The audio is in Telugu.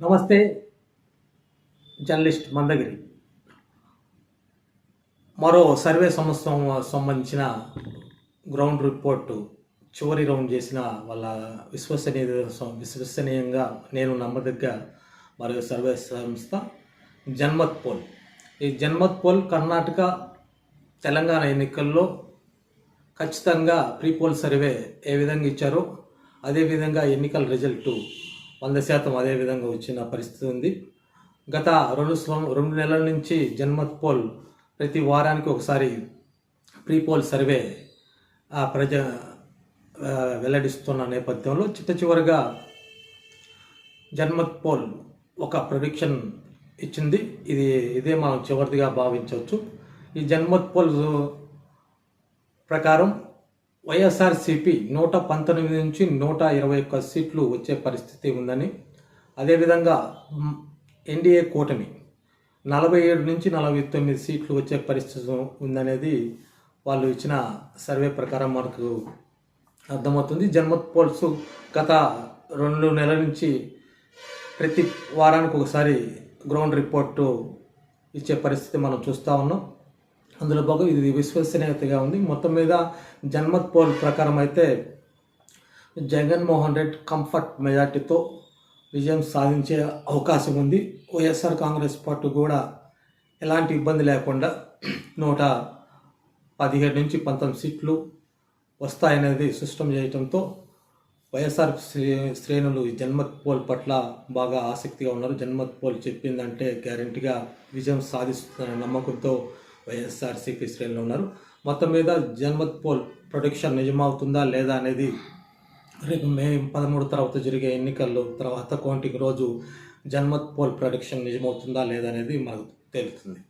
నమస్తే జర్నలిస్ట్ మందగిరి. మరో సర్వే సంస్థ సంబంధించిన గ్రౌండ్ రిపోర్టు చివరి రౌండ్ చేసిన వాళ్ళ విశ్వసనీయ విశ్వసనీయంగా నేను నమ్మదగ్గ మరో సర్వే సంస్థ జన్మత్ పోల్. ఈ జన్మత్ పోల్ కర్ణాటక తెలంగాణ ఎన్నికల్లో ఖచ్చితంగా ప్రీ పోల్ సర్వే ఏ విధంగా ఇచ్చారో అదేవిధంగా ఎన్నికల రిజల్టు వంద శాతం అదే విధంగా వచ్చిన పరిస్థితి ఉంది. గత రెండు రెండు నెలల నుంచి జన్మత్ పోల్ ప్రతి వారానికి ఒకసారి ప్రీ పోల్ సర్వే ఆ ప్రజ వెల్లడిస్తున్న నేపథ్యంలో చిట్ట చివరిగా జన్మత్ పోల్ ఒక ప్రొడిక్షన్ ఇచ్చింది. ఇది ఇదే మనం చివరిదిగా భావించవచ్చు. ఈ జన్మత్ పోల్ ప్రకారం వైఎస్ఆర్సిపి నూట పంతొమ్మిది నుంచి నూట ఇరవై ఒక్క సీట్లు వచ్చే పరిస్థితి ఉందని అదేవిధంగా ఎన్డీఏ కూటమి నలభై ఏడు నుంచి నలభై తొమ్మిది సీట్లు వచ్చే పరిస్థితి ఉందనేది వాళ్ళు ఇచ్చిన సర్వే ప్రకారం మనకు అర్థమవుతుంది. జన్మత్ పోల్స్ గత రెండు నెలల నుంచి ప్రతి వారానికి ఒకసారి గ్రౌండ్ రిపోర్టు ఇచ్చే పరిస్థితి మనం చూస్తూ ఉన్నాం. అందులో భాగం ఇది విశ్వసనీయతగా ఉంది. మొత్తం మీద జన్మత్ పోల్ ప్రకారం అయితే జగన్మోహన్ రెడ్డి కంఫర్ట్ మెజార్టీతో విజయం సాధించే అవకాశం ఉంది. వైఎస్ఆర్ కాంగ్రెస్ పార్టీ కూడా ఎలాంటి ఇబ్బంది లేకుండా నూట పదిహేడు నుంచి పంతొమ్మిది సీట్లు వస్తాయనేది స్పష్టం చేయడంతో వైఎస్ఆర్ శ్రేణులు ఈ జన్మత్ పోల్ పట్ల బాగా ఆసక్తిగా ఉన్నారు. జన్మత్ పోల్ చెప్పిందంటే గ్యారంటీగా విజయం సాధిస్తుందనే నమ్మకంతో వైఎస్ఆర్సీపీ శ్రేణులు ఉన్నారు. మొత్తం మీద జన్మత్ పోల్ ప్రొడిక్షన్ నిజమవుతుందా లేదా అనేది రేపు మే పదమూడు తర్వాత జరిగే ఎన్నికల్లో తర్వాత కౌంటింగ్ రోజు జన్మత్ పోల్ ప్రొడిక్షన్ నిజమవుతుందా లేదా అనేది మనకు తెలుస్తుంది.